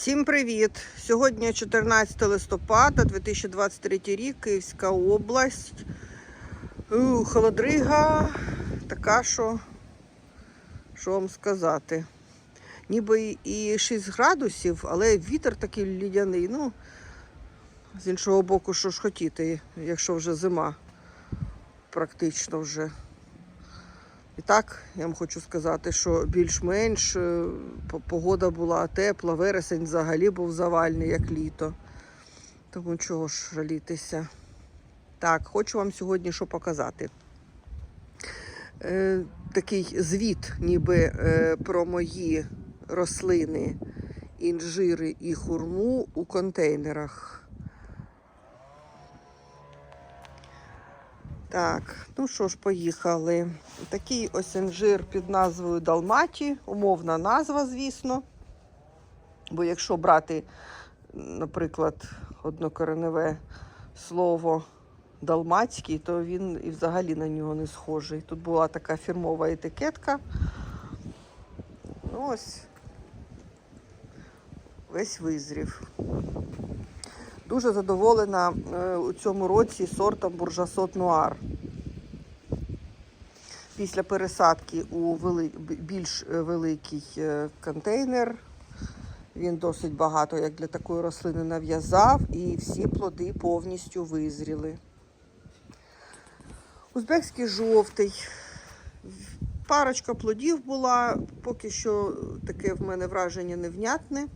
Всім привіт! Сьогодні 14 листопада 2023 рік, Київська область. У, холодрига така, що, що вам сказати. Ніби і 6 градусів, але вітер такий лідяний. Ну, з іншого боку, що ж хотіти, якщо вже зима практично вже. І так, я вам хочу сказати, що більш-менш е, погода була тепла, вересень взагалі був завальний, як літо. Тому чого ж жалітися. Так, хочу вам сьогодні що показати. Е, такий звіт, ніби е, про мої рослини, інжири і хурму у контейнерах. Так, ну що ж, поїхали. Такий ось інжир під назвою Далматі, умовна назва, звісно. Бо якщо брати, наприклад, однокореневе слово далматський, то він і взагалі на нього не схожий. Тут була така фірмова етикетка. Ну, ось весь визрів. Дуже задоволена е, у цьому році сортом буржасот нуар. Після пересадки у більш е, великий е, контейнер. Він досить багато, як для такої рослини, нав'язав, і всі плоди повністю визріли. Узбекський жовтий. Парочка плодів була, поки що таке в мене враження невнятне.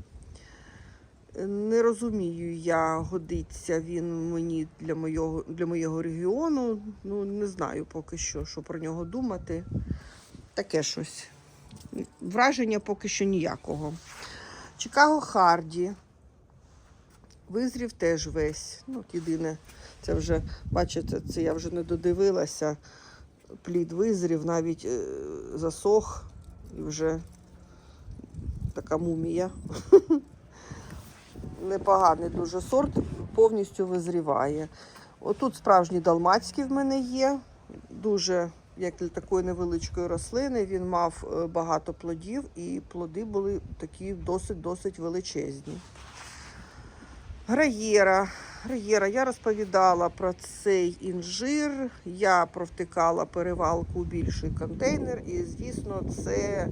Не розумію я, годиться він мені для моєго, для моєго регіону. Ну, не знаю поки що, що про нього думати. Таке щось. Враження поки що ніякого. Чикаго Харді. Визрів теж весь. Ну, єдине, це вже, бачите, це я вже не додивилася. Плід визрів, навіть е, засох і вже така мумія непоганий дуже сорт, повністю визріває. Отут справжній далмацький в мене є. Дуже, як для такої невеличкої рослини, він мав е, багато плодів, і плоди були такі досить-досить величезні. Граєра. Граєра, я розповідала про цей інжир. Я провтикала перевалку у більший контейнер, і, звісно, це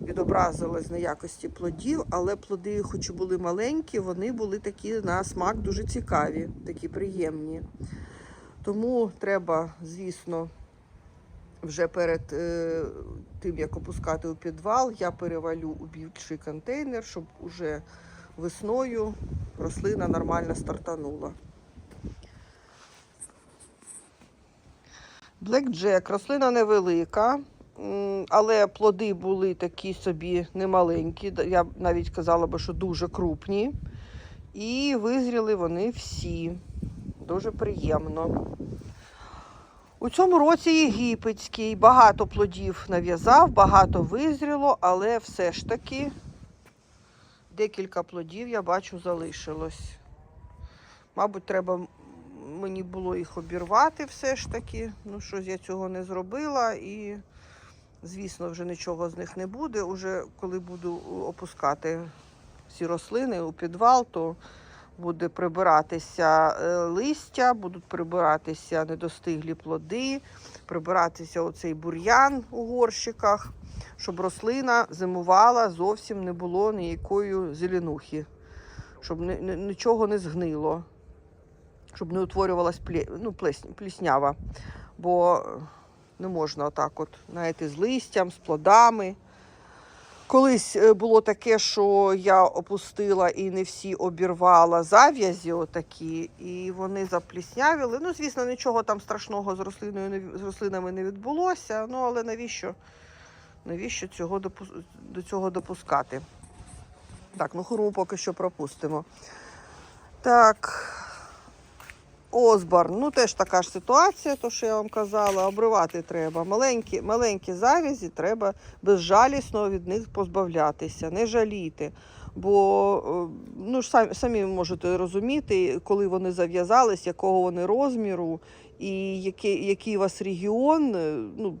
відобразилось на якості плодів, але плоди, хоч і були маленькі, вони були такі на смак дуже цікаві, такі приємні. Тому треба, звісно, вже перед е, тим, як опускати у підвал, я перевалю у більший контейнер, щоб уже весною рослина нормально стартанула. Jack, рослина невелика, але плоди були такі собі немаленькі. Я навіть казала би, що дуже крупні. І визріли вони всі. Дуже приємно. У цьому році єгипетський багато плодів нав'язав, багато визріло, але все ж таки декілька плодів я бачу залишилось. Мабуть, треба мені було їх обірвати все ж таки. Ну, щось я цього не зробила і, звісно, вже нічого з них не буде. Уже коли буду опускати всі рослини у підвал, то буде прибиратися е, листя, будуть прибиратися недостиглі плоди, прибиратися оцей бур'ян у горщиках, щоб рослина зимувала, зовсім не було ніякої зеленухи, щоб нічого не згнило, щоб не утворювалась плє, ну, пліснява. Бо не можна отак, от, знаєте, з листям, з плодами. Колись е, було таке, що я опустила і не всі обірвала зав'язі отакі, і вони запліснявіли. Ну, звісно, нічого там страшного з рослиною з рослинами не відбулося. Ну, але навіщо, навіщо цього допу- до цього допускати? Так, ну хурму поки що пропустимо. Так. Озборн, ну теж така ж ситуація, то що я вам казала, обривати треба. Маленькі, маленькі завязі треба безжалісно від них позбавлятися, не жаліти. Бо е, ну, ж самі, самі можете розуміти, коли вони зав'язались, якого вони розміру, і який, який у вас регіон, е, ну,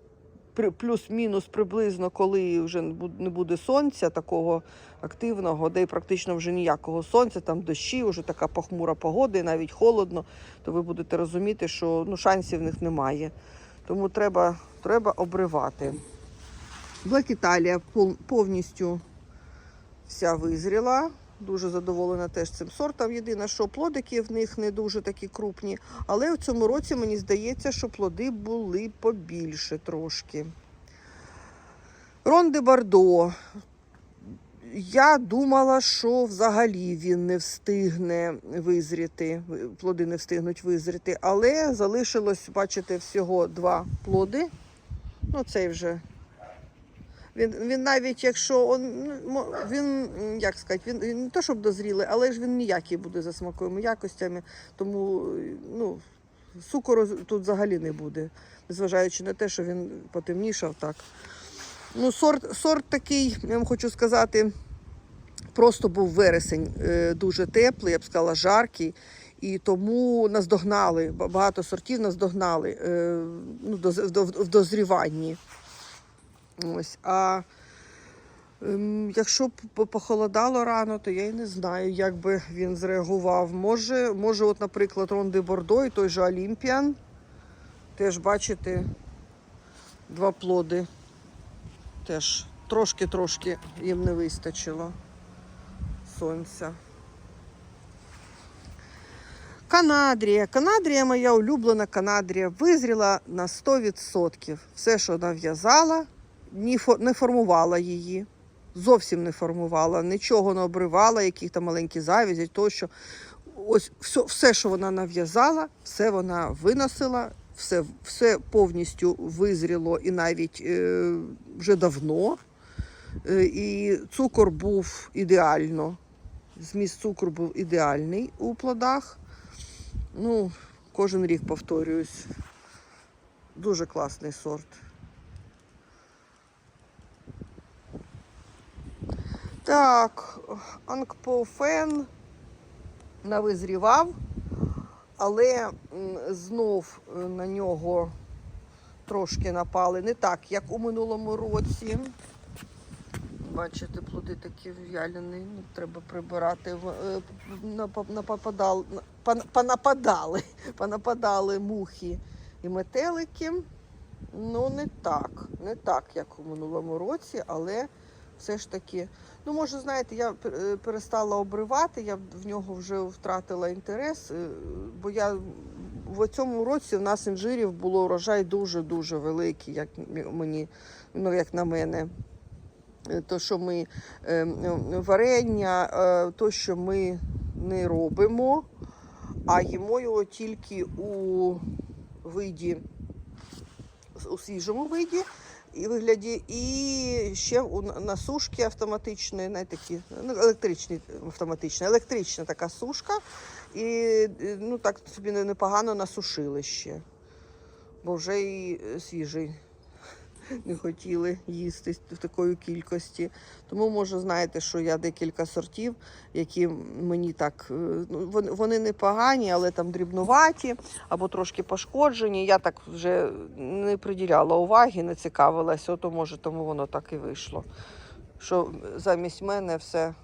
плюс-мінус приблизно, коли вже не буде сонця такого активного, де практично вже ніякого сонця, там дощі, вже така похмура погода, і навіть холодно, то ви будете розуміти, що ну, шансів в них немає. Тому треба, треба обривати. Блек Італія повністю вся визріла. Дуже задоволена теж цим сортом. Єдине, що плодики в них не дуже такі крупні. Але в цьому році мені здається, що плоди були побільше трошки. Ронде Бардо. Я думала, що взагалі він не встигне визріти, плоди не встигнуть визріти, але залишилось, бачите, всього два плоди. Ну, цей вже. Він, він навіть якщо он, ну, він, як сказати, він, він не то, щоб дозрілий, але ж він ніякий буде за смаковими якостями, тому ну, цукору тут взагалі не буде, незважаючи на те, що він потемнішав так. Ну, сорт, сорт такий, я вам хочу сказати, просто був вересень е, дуже теплий, я б сказала, жаркий. І тому наздогнали, ба- багато сортів наздогнали е, ну, в дозріванні. Ось, а ем, якщо б похолодало рано, то я й не знаю, як би він зреагував. Може, може от, наприклад, Ронди Бордо і той же Олімпіан. Теж бачите, два плоди. Теж трошки-трошки їм не вистачило сонця. Канадрія. Канадрія, моя улюблена Канадрія, визріла на 100%. Все, що нав'язала, не формувала її. Зовсім не формувала, нічого не обривала, яких там маленькі завязі, тощо. Ось все, все, що вона нав'язала, все вона виносила, все, все повністю визріло і навіть е, вже давно. Е, і цукор був ідеально. Зміст цукру був ідеальний у плодах. Ну, кожен рік повторююсь. Дуже класний сорт. Так, Ангпофен навизрівав, але знов е, на нього трошки напали. Не так, як у минулому році. Бачите, плоди такі в'ялені, ну, треба прибирати. Е, напа- напопадал- на- пон- Понападали, понападали мухи і метелики. Ну, не так, не так, як у минулому році, але все ж таки. Ну, може, знаєте, я е, перестала обривати, я в нього вже втратила інтерес, е, бо я в цьому році в нас інжирів було урожай дуже-дуже великий, як мені, ну, як на мене. Е, То, що ми варення, то, що ми не робимо, а їмо його тільки у виді, у свіжому виді і вигляді, і ще на сушки автоматичної, не такі, ну, електричні автоматичні, електрична така сушка. І е, ну, так собі непогано насушили ще, бо вже і е, свіжий не хотіли їсти в такої кількості. Тому, може, знаєте, що я декілька сортів, які мені так, е, ну, вони, не погані, але там дрібнуваті або трошки пошкоджені. Я так вже не приділяла уваги, не цікавилася, ото може, тому воно так і вийшло. Що замість мене все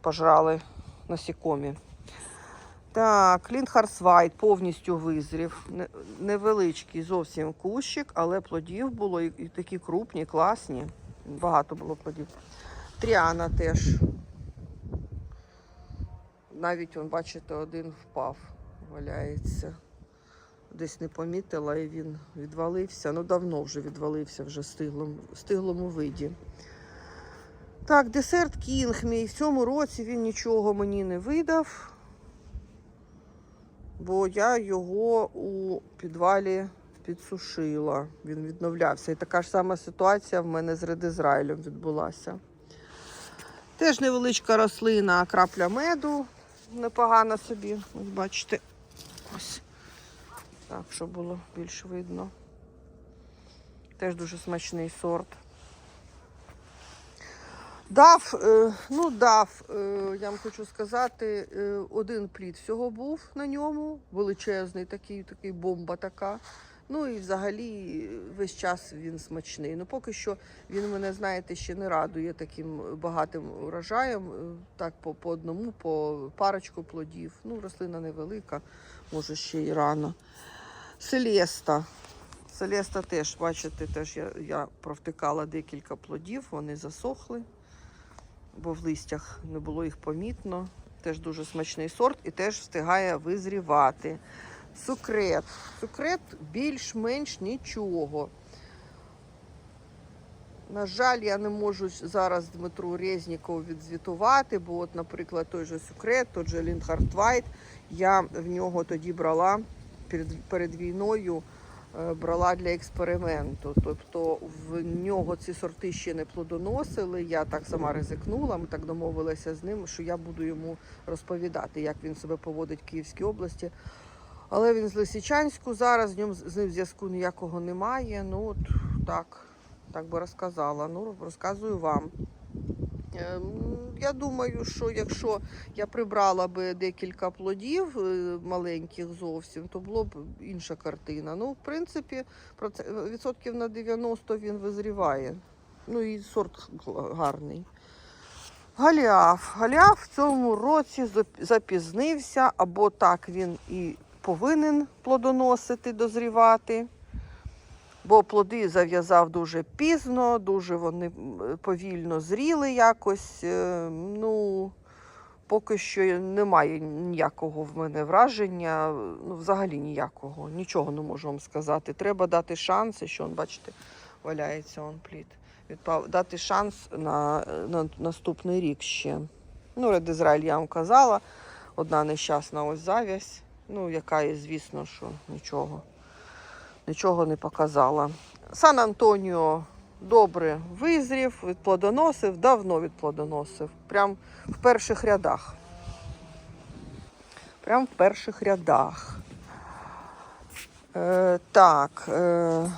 пожрали насікомі. Так, Ліндхарсвайт повністю визрів. Невеличкий зовсім кущик, але плодів було і, такі крупні, класні. Багато було плодів. Тріана теж. Навіть, он, бачите, один впав, валяється. Десь не помітила і він відвалився. Ну, давно вже відвалився, вже в стиглому, стиглому виді. Так, десерт Кінг мій. В цьому році він нічого мені не видав бо я його у підвалі підсушила. Він відновлявся. І така ж сама ситуація в мене з редизрайлем відбулася. Теж невеличка рослина, крапля меду. Непогана собі. Ось бачите. Ось. Так, щоб було більш видно. Теж дуже смачний сорт. Дав, е, ну дав, е, я вам хочу сказати, е, один плід всього був на ньому, величезний такий, такий бомба така. Ну і взагалі весь час він смачний. Ну поки що він мене, знаєте, ще не радує таким багатим урожаєм. Так, по, по одному, по парочку плодів. Ну, рослина невелика, може ще й рано. Селеста. Селеста теж, бачите, теж я, я провтикала декілька плодів, вони засохли, бо в листях не було їх помітно. Теж дуже смачний сорт і теж встигає визрівати. Цукрет. Цукрет більш-менш нічого. На жаль, я не можу зараз Дмитру Резнікову відзвітувати, бо, от, наприклад, той же Сукрет, той же Лінхард Вайт, я в нього тоді брала перед, перед війною, брала для експерименту. Тобто в нього ці сорти ще не плодоносили. Я так сама ризикнула. Ми так домовилися з ним, що я буду йому розповідати, як він себе поводить в Київській області. Але він з Лисичанську зараз, з ним з ним зв'язку ніякого немає. Ну от так, так би розказала. Ну, розказую вам. Ем, Я думаю, що якщо я прибрала би декілька плодів е, маленьких зовсім, то було б інша картина. Ну, в принципі, відсотків на 90 він визріває. Ну і сорт гарний. Галіаф. Галіаф в цьому році запізнився, або так він і повинен плодоносити, дозрівати. Бо плоди зав'язав дуже пізно, дуже вони повільно зріли якось. Е, Ну, поки що немає ніякого в мене враження, ну, взагалі ніякого. Нічого не можу вам сказати. Треба дати шанс, що, бачите, валяється он плід. Відпав, дати шанс на, на наступний рік ще. Ну, Ред Ізраїль я вам казала. Одна нещасна ось зав'язь, ну, яка і, звісно, що нічого нічого не показала. Сан Антоніо добре визрів, відплодоносив, давно відплодоносив. Прям в перших рядах. Прям в перших рядах. Е, так, е,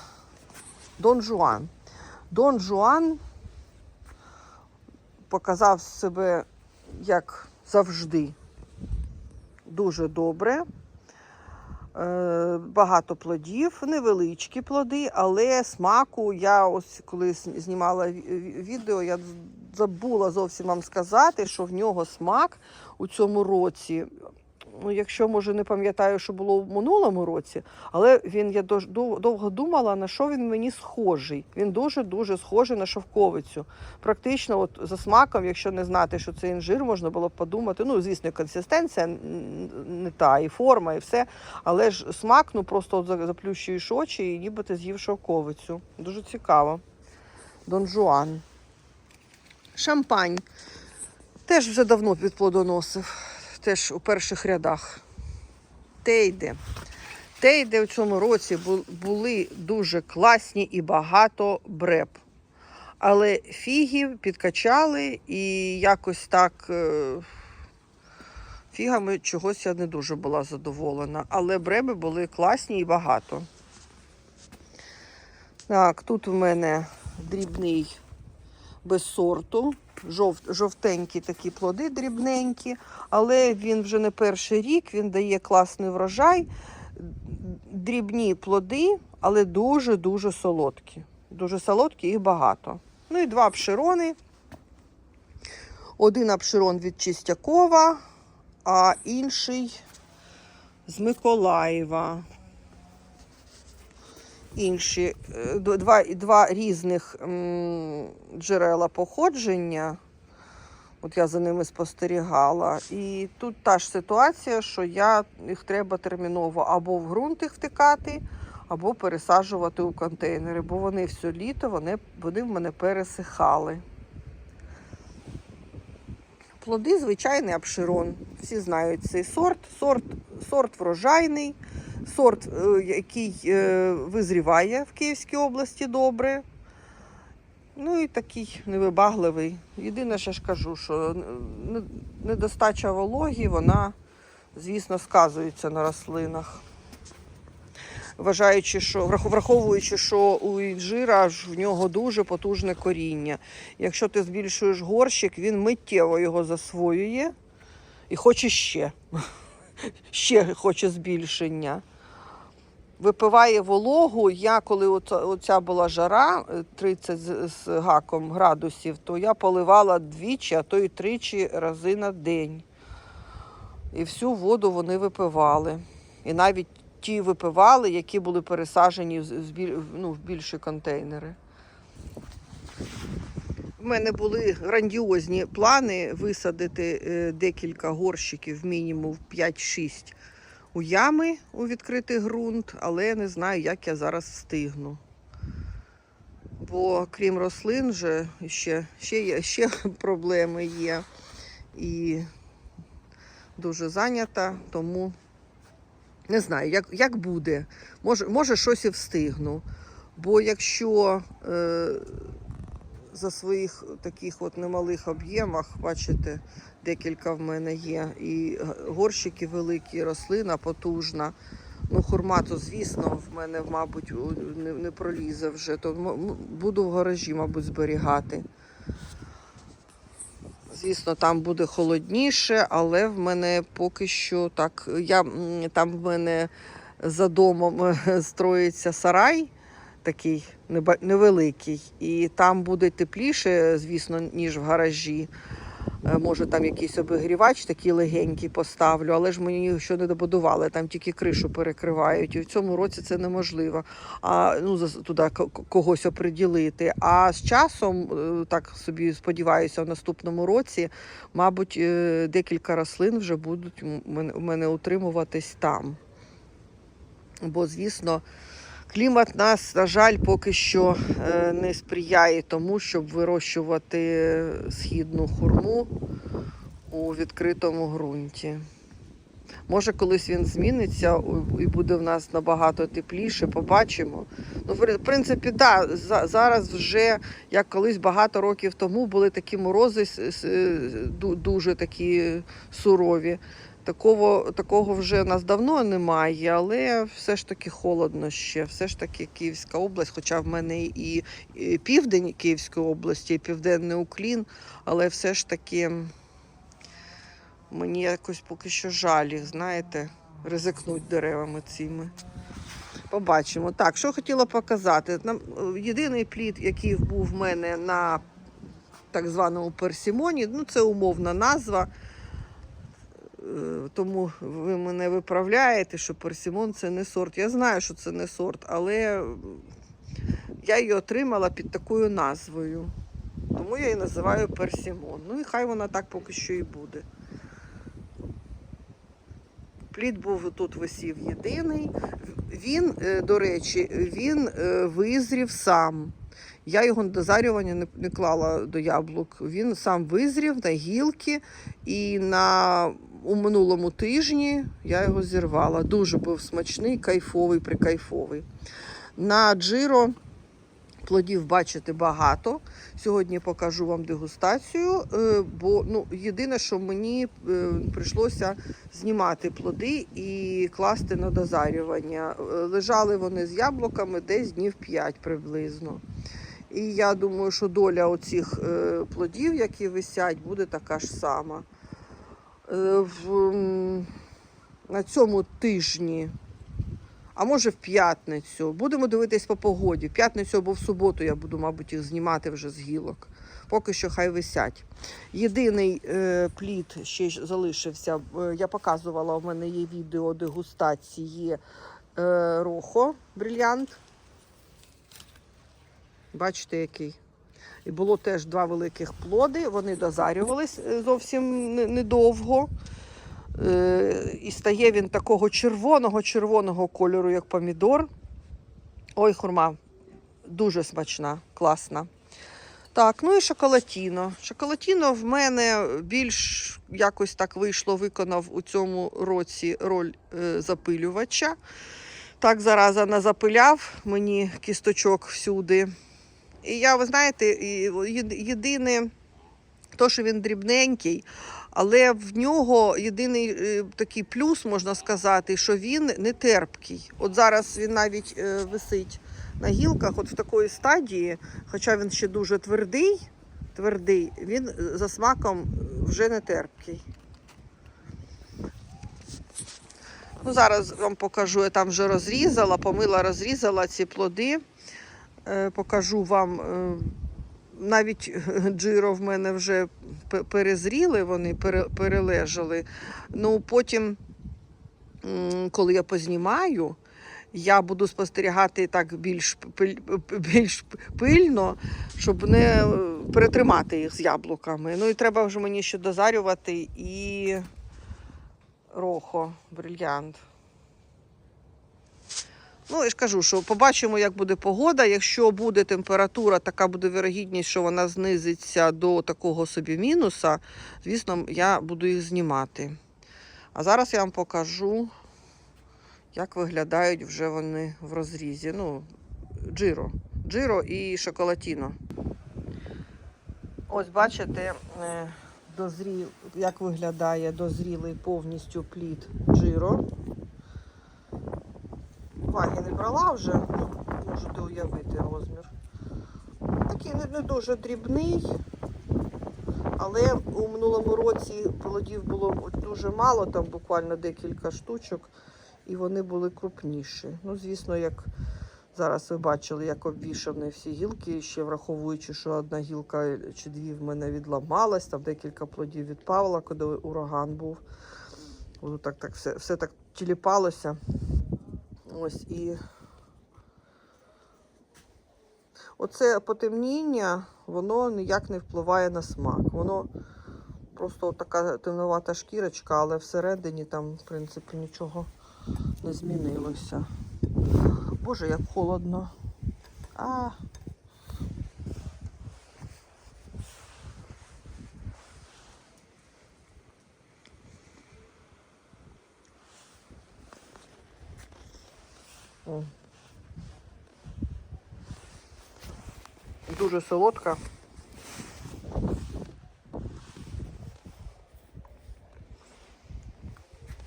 Дон Жуан. Дон Жуан показав себе як завжди дуже добре. Е, Багато плодів, невеличкі плоди, але смаку я ось коли знімала ві- ві- відео, я забула зовсім вам сказати, що в нього смак у цьому році. Ну, якщо може не пам'ятаю, що було в минулому році, але він я довго думала, на що він мені схожий. Він дуже дуже схожий на шовковицю. Практично, от за смаком, якщо не знати, що це інжир, можна було б подумати. Ну, звісно, консистенція не та, і форма, і все. Але ж смак, ну просто от заплющуєш очі і ніби ти з'їв шовковицю. Дуже цікаво. Дон Жуан. Шампань. Теж вже давно відплодоносив. Теж у перших рядах. Тейде. Тейде в цьому році були дуже класні і багато бреб. Але фіги підкачали і якось так. е, Фігами чогось я не дуже була задоволена. Але бреби були класні і багато. Так, тут в мене дрібний без сорту. Жов, жовтенькі такі плоди дрібненькі, але він вже не перший рік, він дає класний врожай. Дрібні плоди, але дуже-дуже солодкі. Дуже солодкі і багато. Ну і два обширони. Один обширон від Чистякова, а інший з Миколаєва. Інші е, два, два різних джерела походження. От я за ними спостерігала. І тут та ж ситуація, що я, їх треба терміново або в ґрунт їх втикати, або пересаджувати у контейнери, бо вони все літо вони, вони в мене пересихали. Плоди звичайний обширон. Всі знають цей сорт. Сорт, сорт врожайний, сорт, е, який е, визріває в Київській області добре. Ну і такий невибагливий. Єдине, що ж кажу, що недостача вологі, вона, звісно, сказується на рослинах. Вважаючи, що враховуючи, що у інжира ж в нього дуже потужне коріння. Якщо ти збільшуєш горщик, він миттєво його засвоює і хоче ще. Ще хоче збільшення. Випиває вологу. Я коли оця, оця була жара, е, 30 з, з гаком градусів, то я поливала двічі, а то й тричі рази на день. І всю воду вони випивали. І навіть ті випивали, які були пересаджені в, ну, в більші контейнери. У мене були грандіозні плани висадити е, декілька горщиків, мінімум 5-6 у ями у відкритий ґрунт, але не знаю, як я зараз встигну. Бо крім рослин, вже ще, ще, є, ще проблеми є. І дуже зайнята, тому не знаю, як, як буде. Може, може, щось і встигну. Бо якщо е, за своїх таких от немалих об'ємах, бачите, декілька в мене є, і горщики великі, рослина потужна. Ну, хурма, то, звісно, в мене, мабуть, не, не пролізе вже, то буду в гаражі, мабуть, зберігати. Звісно, там буде холодніше, але в мене поки що так. Я, там в мене за домом е, строїться сарай такий невеликий, і там буде тепліше, звісно, ніж в гаражі. Е, Може, там якийсь обігрівач такий легенький поставлю, але ж мені ще не добудували, там тільки кришу перекривають. І в цьому році це неможливо. А ну туди ко- ко- когось оприділити. А з часом, е, так собі сподіваюся, в наступному році, мабуть, е, декілька рослин вже будуть у мене утримуватись там. Бо, звісно, клімат нас, на жаль, поки що е, не сприяє тому, щоб вирощувати східну хурму у відкритому ґрунті. Може, колись він зміниться і буде в нас набагато тепліше, побачимо. Ну, в принципі, так, да, за- зараз вже, як колись багато років тому, були такі морози дуже такі сурові. Такого, такого вже в нас давно немає, але все ж таки холодно ще. Все ж таки Київська область, хоча в мене і, і південь Київської області, і південний Уклін, але все ж таки мені якось поки що жаль їх, знаєте, ризикнуть деревами цими. Побачимо. Так, що хотіла показати. Нам е, єдиний плід, який був в мене на так званому персимоні, ну це умовна назва. Е, Тому ви мене виправляєте, що персимон це не сорт. Я знаю, що це не сорт, але я її отримала під такою назвою. Тому я її називаю персимон. Ну і хай вона так поки що і буде. Плід був тут висів єдиний. Він, е, до речі, він е, визрів сам. Я його до зарювання не, не клала до яблук. Він сам визрів на гілки, і на, у минулому тижні я його зірвала. Дуже був смачний, кайфовий, прикайфовий. На джиро плодів бачите багато. Сьогодні покажу вам дегустацію, е, бо ну, єдине, що мені е, прийшлося знімати плоди і класти на дозарювання. Е, Лежали вони з яблуками десь днів 5 приблизно. І я думаю, що доля оцих плодів, які висять, буде така ж сама. Е, в, на цьому тижні, а може в п'ятницю. Будемо дивитись по погоді. В п'ятницю або в суботу я буду, мабуть, їх знімати вже з гілок. Поки що хай висять. Єдиний е, плід ще залишився. е, Я показувала, у мене є відео дегустації е, Рохо брильянт. Бачите, який. І було теж два великих плоди. Вони дозарювались е, зовсім недовго. Е, І стає він такого червоного-червоного кольору, як помідор. Ой, хурма, дуже смачна, класна. Так, ну і шоколатіно. Шоколатіно в мене більш якось так вийшло, виконав у цьому році роль е, запилювача. Так зараза назапиляв мені кісточок всюди. І я, ви знаєте, єдине, то, що він дрібненький, але в нього єдиний е, такий плюс, можна сказати, що він не терпкий. От зараз він навіть е, висить на гілках, от в такої стадії, хоча він ще дуже твердий, твердий, він е, за смаком вже не терпкий. Ну, зараз вам покажу, я там вже розрізала, помила, розрізала ці плоди. Е, покажу вам. Е, навіть джиро в мене вже перезріли, вони пере- перележали. Ну, потім, коли я познімаю, я буду спостерігати так більш, більш пильно, щоб не е, перетримати їх з яблуками. Ну і треба вже мені ще дозарювати і рохо, брильянт. Ну, я ж кажу, що побачимо, як буде погода. Якщо буде температура, така буде вірогідність, що вона знизиться до такого собі мінуса, звісно, я буду їх знімати. А зараз я вам покажу, як виглядають вже вони в розрізі. Ну, джиро. Джиро і шоколатіно. Ось бачите, е, дозрі... як виглядає дозрілий повністю плід джиро. Ваги не брала вже, ну, можете уявити розмір. Такий не, не дуже дрібний, але у минулому році плодів було дуже мало, там буквально декілька штучок, і вони були крупніші. Ну, звісно, як зараз ви бачили, як обвішані всі гілки, ще враховуючи, що одна гілка чи дві в мене відламалась, там декілька плодів відпало, коли ураган був. Так, так все, все так тіліпалося. Ось і оце потемніння, воно ніяк не впливає на смак. Воно просто така темновата шкірочка, але всередині там, в принципі, нічого не змінилося. Боже, як холодно. А. О. Дуже солодка.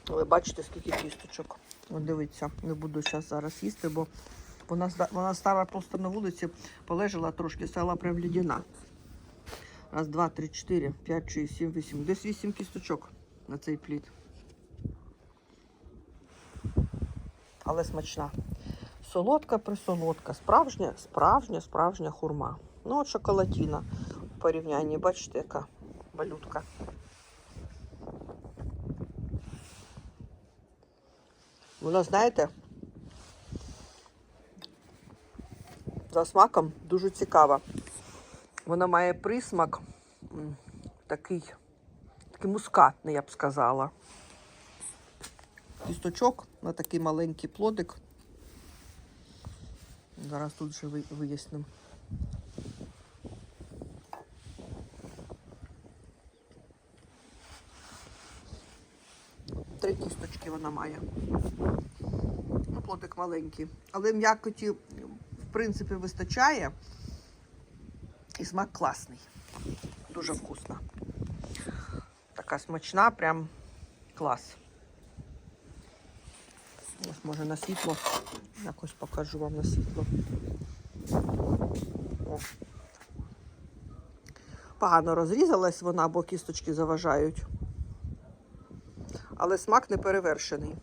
Ви бачите, скільки кісточок. От дивіться, не буду зараз зараз їсти, бо вона, вона стала просто на вулиці, полежала трошки, стала прям лідяна. Раз, два, три, чотири, п'ять, шість, сім, вісім. Десь вісім кісточок на цей плід. Але смачна. Солодка присолодка. Справжня, справжня, справжня хурма. Ну, от шоколатіна в порівнянні, бачите, яка малютка. Вона, знаєте, за смаком дуже цікава. Вона має присмак такий, такий мускатний, я б сказала. Кісточок на такий маленький плодик. Зараз тут ви- вияснимо. Три кісточки вона має. Ну, плодик маленький. Але м'якоті, в принципі, вистачає. І смак класний. Дуже вкусна. Така смачна, прям клас. Ось може на світло. Якось покажу вам на світло. О. Погано розрізалась вона, бо кісточки заважають. Але смак не перевершений.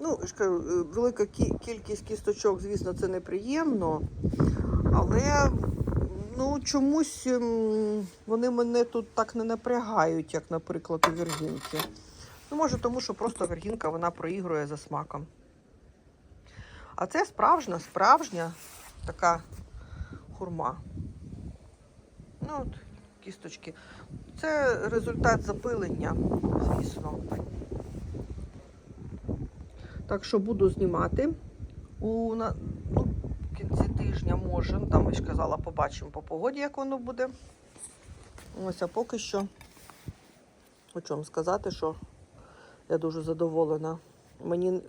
Ну, е, велика кількість кісточок, звісно, це неприємно. Але ну, чомусь ем, вони мене тут так не напрягають, як, наприклад, у віргінки. Ну, може, тому що просто вергінка вона проігрує за смаком. А це справжня, справжня така хурма. Ну, от, кісточки. Це результат запилення, звісно. Так що буду знімати. У, ну, кінці тижня може, ну, там я ж казала, побачимо по погоді, як воно буде. Ось, а поки що хочу вам сказати, що я дуже задоволена. Мені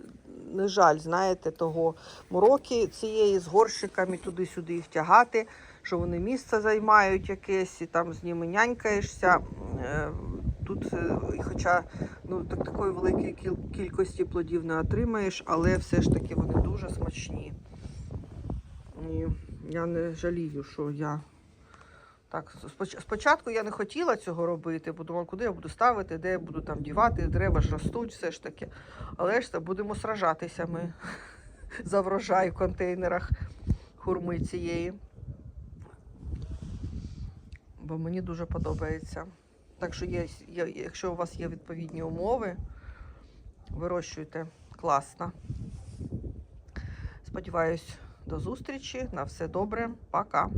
не жаль, знаєте, того мороки цієї з горщиками туди-сюди їх тягати, що вони місце займають якесь, і там з ними нянькаєшся. Е, Тут, е, хоча ну, так, такої великої кількості плодів не отримаєш, але все ж таки вони дуже смачні. І я не жалію, що я Так, спочатку я не хотіла цього робити, бо думала, куди я буду ставити, де я буду там дівати, дерева ж ростуть, все ж таки. Але ж це будемо сражатися ми за врожай в контейнерах хурми цієї. Бо мені дуже подобається. Так що є, якщо у вас є відповідні умови, вирощуйте класно. Сподіваюсь, до зустрічі. На все добре. Пока.